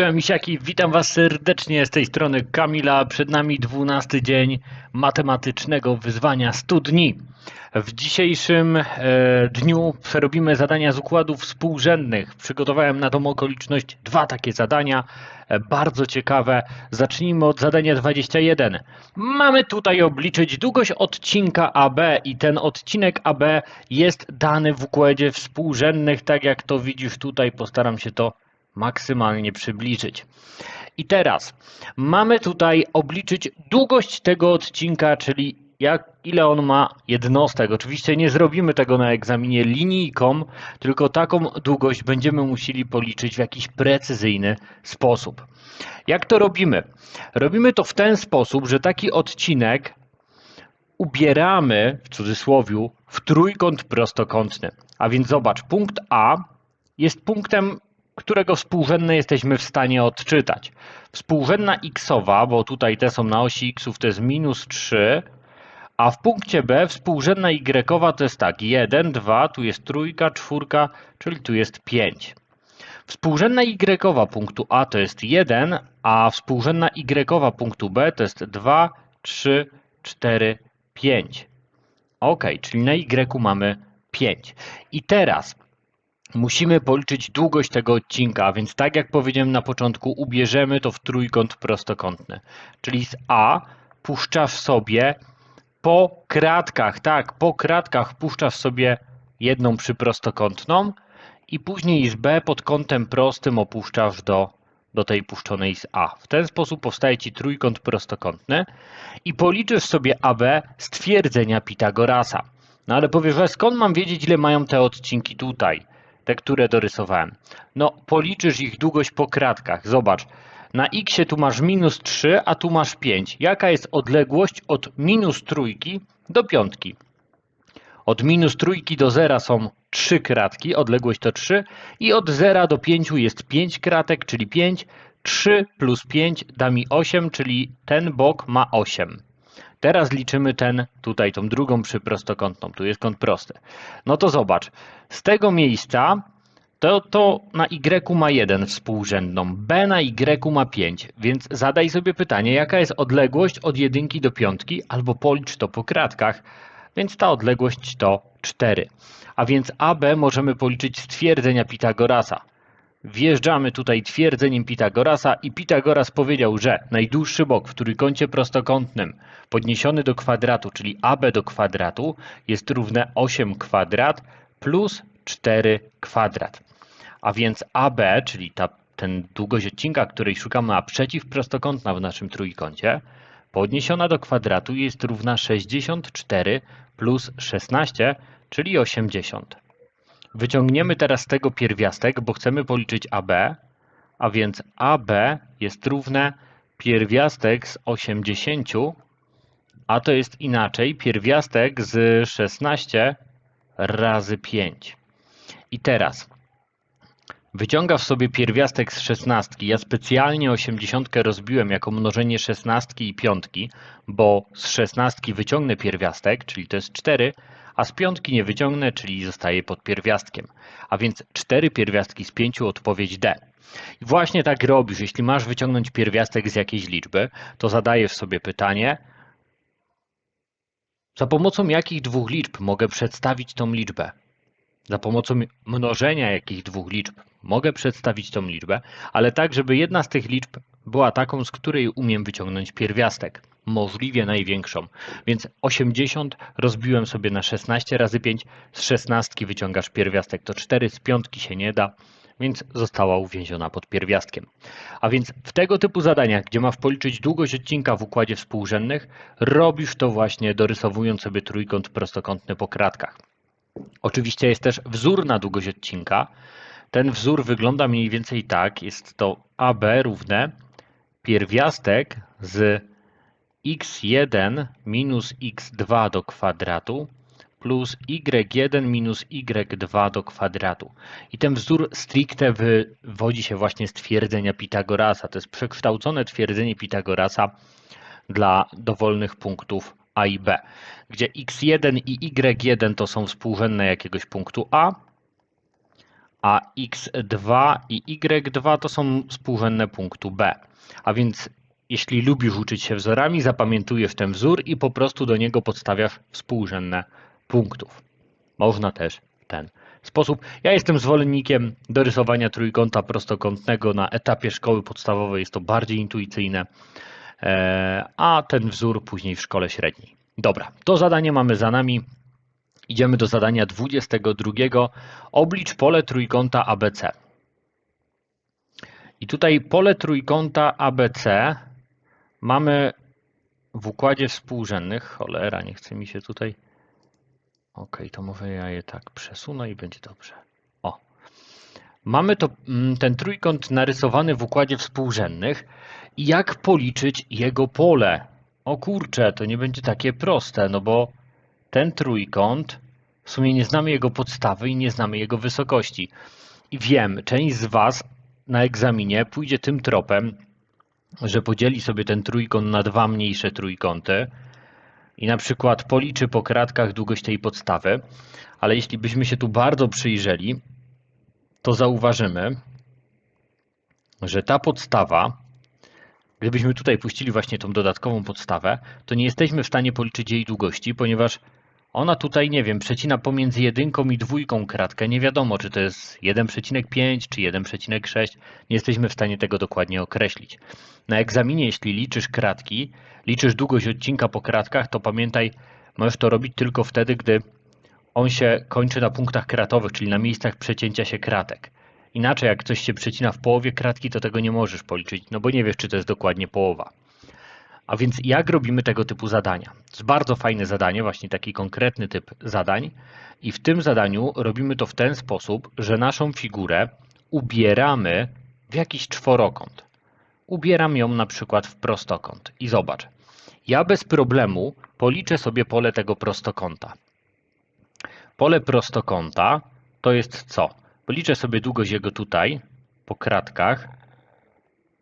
Czołem misiaki, witam Was serdecznie z tej strony Kamila. Przed nami 12 dzień matematycznego wyzwania 100 dni. W dzisiejszym e, dniu przerobimy zadania z układów współrzędnych. Przygotowałem na tą okoliczność dwa takie zadania, e, bardzo ciekawe. Zacznijmy od zadania 21. Mamy tutaj obliczyć długość odcinka AB i ten odcinek AB jest dany w układzie współrzędnych, tak jak to widzisz tutaj. Postaram się to maksymalnie przybliżyć. I teraz mamy tutaj obliczyć długość tego odcinka, czyli jak, ile on ma jednostek. Oczywiście nie zrobimy tego na egzaminie linijką, tylko taką długość będziemy musieli policzyć w jakiś precyzyjny sposób. Jak to robimy? Robimy to w ten sposób, że taki odcinek ubieramy, w cudzysłowie, w trójkąt prostokątny. A więc zobacz, punkt A jest punktem którego współrzędne jesteśmy w stanie odczytać. Współrzędna xowa, bo tutaj te są na osi xów, to jest minus 3, a w punkcie B współrzędna y to jest tak, 1, 2, tu jest trójka, czwórka, czyli tu jest 5. Współrzędna y punktu A to jest 1, a współrzędna y punktu B to jest 2, 3, 4, 5. Ok, czyli na y mamy 5. I teraz musimy policzyć długość tego odcinka, więc tak jak powiedziałem na początku, ubierzemy to w trójkąt prostokątny. Czyli z A puszczasz sobie po kratkach, tak, po kratkach puszczasz sobie jedną przyprostokątną i później z B pod kątem prostym opuszczasz do, do tej puszczonej z A. W ten sposób powstaje Ci trójkąt prostokątny i policzysz sobie AB z twierdzenia Pitagorasa. No ale powiesz, skąd mam wiedzieć, ile mają te odcinki tutaj? Te, które dorysowałem. No, policzysz ich długość po kratkach. Zobacz, na x tu masz minus 3, a tu masz 5. Jaka jest odległość od minus trójki do piątki? Od minus trójki do zera są 3 kratki, odległość to 3 i od 0 do 5 jest 5 kratek, czyli 5. 3 plus 5 da mi 8, czyli ten bok ma 8. Teraz liczymy ten, tutaj tą drugą przyprostokątną, tu jest kąt prosty. No to zobacz, z tego miejsca to, to na y ma 1 współrzędną, b na y ma 5, więc zadaj sobie pytanie, jaka jest odległość od jedynki do piątki, albo policz to po kratkach, więc ta odległość to 4. A więc AB możemy policzyć z twierdzenia Pitagorasa. Wjeżdżamy tutaj twierdzeniem Pitagorasa i Pitagoras powiedział, że najdłuższy bok w trójkącie prostokątnym podniesiony do kwadratu, czyli AB do kwadratu jest równe 8 kwadrat plus 4 kwadrat. A więc AB, czyli ta, ten długość odcinka, której szukamy, a przeciwprostokątna w naszym trójkącie, podniesiona do kwadratu jest równa 64 plus 16, czyli 80. Wyciągniemy teraz tego pierwiastek, bo chcemy policzyć AB, a więc AB jest równe pierwiastek z 80, a to jest inaczej pierwiastek z 16 razy 5. I teraz wyciągasz sobie pierwiastek z 16. Ja specjalnie 80 rozbiłem jako mnożenie 16 i 5, bo z 16 wyciągnę pierwiastek, czyli to jest 4, a z piątki nie wyciągnę, czyli zostaje pod pierwiastkiem. A więc cztery pierwiastki z pięciu odpowiedź D. I właśnie tak robisz. Jeśli masz wyciągnąć pierwiastek z jakiejś liczby, to zadajesz sobie pytanie, za pomocą jakich dwóch liczb mogę przedstawić tą liczbę? Za pomocą mnożenia jakich dwóch liczb mogę przedstawić tą liczbę, ale tak, żeby jedna z tych liczb była taką, z której umiem wyciągnąć pierwiastek możliwie największą. Więc 80 rozbiłem sobie na 16 razy 5. Z 16 wyciągasz pierwiastek, to 4 z piątki się nie da, więc została uwięziona pod pierwiastkiem. A więc w tego typu zadaniach, gdzie masz policzyć długość odcinka w układzie współrzędnych, robisz to właśnie dorysowując sobie trójkąt prostokątny po kratkach. Oczywiście jest też wzór na długość odcinka. Ten wzór wygląda mniej więcej tak. Jest to AB równe pierwiastek z x1 minus x2 do kwadratu plus y1 minus y2 do kwadratu. I ten wzór stricte wywodzi się właśnie z twierdzenia Pitagorasa. To jest przekształcone twierdzenie Pitagorasa dla dowolnych punktów A i B, gdzie x1 i y1 to są współrzędne jakiegoś punktu A, a x2 i y2 to są współrzędne punktu B. A więc jeśli lubisz uczyć się wzorami, zapamiętujesz ten wzór i po prostu do niego podstawiasz współrzędne punktów. Można też w ten sposób. Ja jestem zwolennikiem do rysowania trójkąta prostokątnego na etapie szkoły podstawowej. Jest to bardziej intuicyjne, e, a ten wzór później w szkole średniej. Dobra, to zadanie mamy za nami. Idziemy do zadania 22. Oblicz pole trójkąta ABC. I tutaj pole trójkąta ABC mamy w układzie współrzędnych. Cholera, nie chce mi się tutaj. Ok, to może ja je tak przesunę i będzie dobrze. O. Mamy to, mm, ten trójkąt narysowany w układzie współrzędnych. I jak policzyć jego pole? O kurczę, to nie będzie takie proste, no bo ten trójkąt, w sumie nie znamy jego podstawy i nie znamy jego wysokości. I wiem, część z Was na egzaminie pójdzie tym tropem, że podzieli sobie ten trójkąt na dwa mniejsze trójkąty i na przykład policzy po kratkach długość tej podstawy, ale jeśli byśmy się tu bardzo przyjrzeli, to zauważymy, że ta podstawa, gdybyśmy tutaj puścili właśnie tą dodatkową podstawę, to nie jesteśmy w stanie policzyć jej długości, ponieważ ona tutaj, nie wiem, przecina pomiędzy jedynką i dwójką kratkę. Nie wiadomo, czy to jest 1,5 czy 1,6. Nie jesteśmy w stanie tego dokładnie określić. Na egzaminie, jeśli liczysz kratki, liczysz długość odcinka po kratkach, to pamiętaj, możesz to robić tylko wtedy, gdy on się kończy na punktach kratowych, czyli na miejscach przecięcia się kratek. Inaczej, jak coś się przecina w połowie kratki, to tego nie możesz policzyć, no bo nie wiesz, czy to jest dokładnie połowa. A więc jak robimy tego typu zadania? To jest bardzo fajne zadanie, właśnie taki konkretny typ zadań. I w tym zadaniu robimy to w ten sposób, że naszą figurę ubieramy w jakiś czworokąt. Ubieram ją na przykład w prostokąt. I zobacz, ja bez problemu policzę sobie pole tego prostokąta. Pole prostokąta to jest co? Policzę sobie długość jego tutaj po kratkach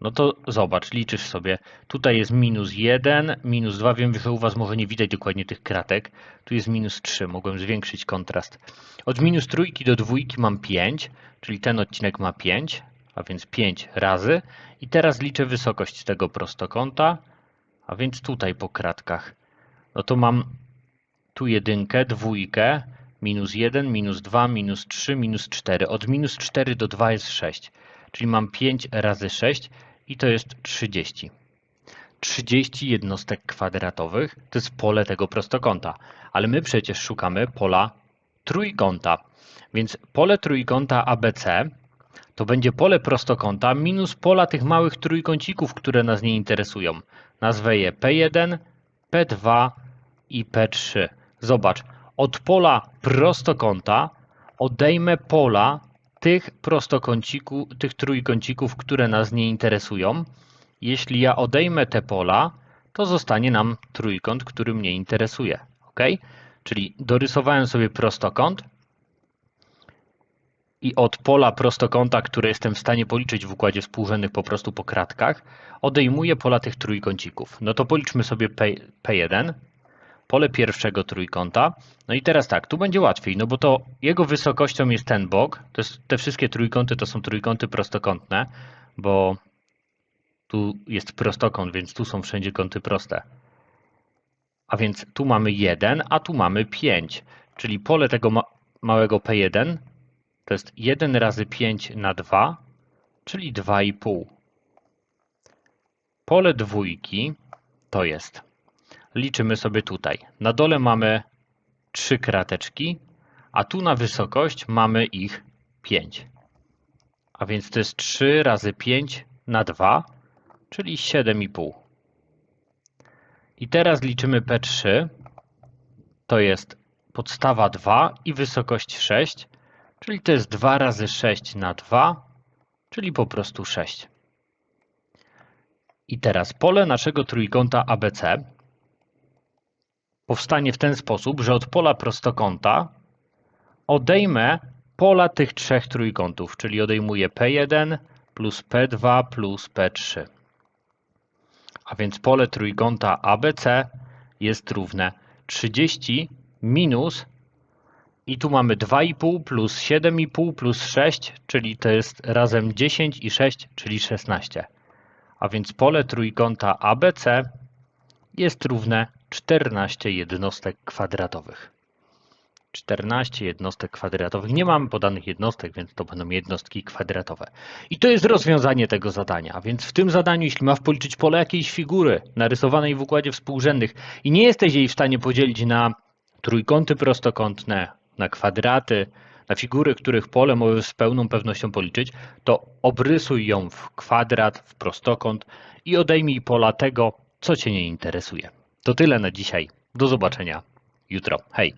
no to zobacz, liczysz sobie. Tutaj jest minus 1, minus 2. Wiem, że u Was może nie widać dokładnie tych kratek. Tu jest minus 3. Mogłem zwiększyć kontrast. Od minus trójki do dwójki mam 5, czyli ten odcinek ma 5, a więc 5 razy. I teraz liczę wysokość tego prostokąta, a więc tutaj po kratkach. No to mam tu jedynkę, dwójkę, minus 1, minus 2, minus 3, minus 4. Od minus 4 do 2 jest 6, czyli mam 5 razy 6 i to jest 30. 30 jednostek kwadratowych to jest pole tego prostokąta, ale my przecież szukamy pola trójkąta. Więc pole trójkąta ABC to będzie pole prostokąta minus pola tych małych trójkącików, które nas nie interesują. Nazwę je P1, P2 i P3. Zobacz, od pola prostokąta odejmę pola tych prostokącików, tych trójkącików, które nas nie interesują. Jeśli ja odejmę te pola, to zostanie nam trójkąt, który mnie interesuje. ok? Czyli dorysowałem sobie prostokąt i od pola prostokąta, które jestem w stanie policzyć w układzie współrzędnych po prostu po kratkach, odejmuję pola tych trójkącików. No to policzmy sobie P, P1, pole pierwszego trójkąta. No i teraz tak, tu będzie łatwiej, no bo to jego wysokością jest ten bok. To jest, te wszystkie trójkąty to są trójkąty prostokątne, bo tu jest prostokąt, więc tu są wszędzie kąty proste. A więc tu mamy 1, a tu mamy 5. Czyli pole tego ma małego P1 to jest 1 razy 5 na 2, czyli 2,5. Pole dwójki to jest liczymy sobie tutaj. Na dole mamy trzy krateczki, a tu na wysokość mamy ich 5. A więc to jest 3 razy 5 na 2, czyli 7,5. I teraz liczymy P3, to jest podstawa 2 i wysokość 6, czyli to jest 2 razy 6 na 2, czyli po prostu 6. I teraz pole naszego trójkąta ABC powstanie w ten sposób, że od pola prostokąta odejmę pola tych trzech trójkątów, czyli odejmuję P1 plus P2 plus P3. A więc pole trójkąta ABC jest równe 30 minus I tu mamy 2,5 plus 7,5 plus 6, czyli to jest razem 10 i 6, czyli 16. A więc pole trójkąta ABC jest równe 14 jednostek kwadratowych. 14 jednostek kwadratowych. Nie mamy podanych jednostek, więc to będą jednostki kwadratowe. I to jest rozwiązanie tego zadania. Więc w tym zadaniu, jeśli masz policzyć pole jakiejś figury narysowanej w układzie współrzędnych i nie jesteś jej w stanie podzielić na trójkąty prostokątne, na kwadraty, na figury, których pole możesz z pełną pewnością policzyć, to obrysuj ją w kwadrat, w prostokąt i odejmij pola tego, co Cię nie interesuje. To tyle na dzisiaj. Do zobaczenia jutro. Hej!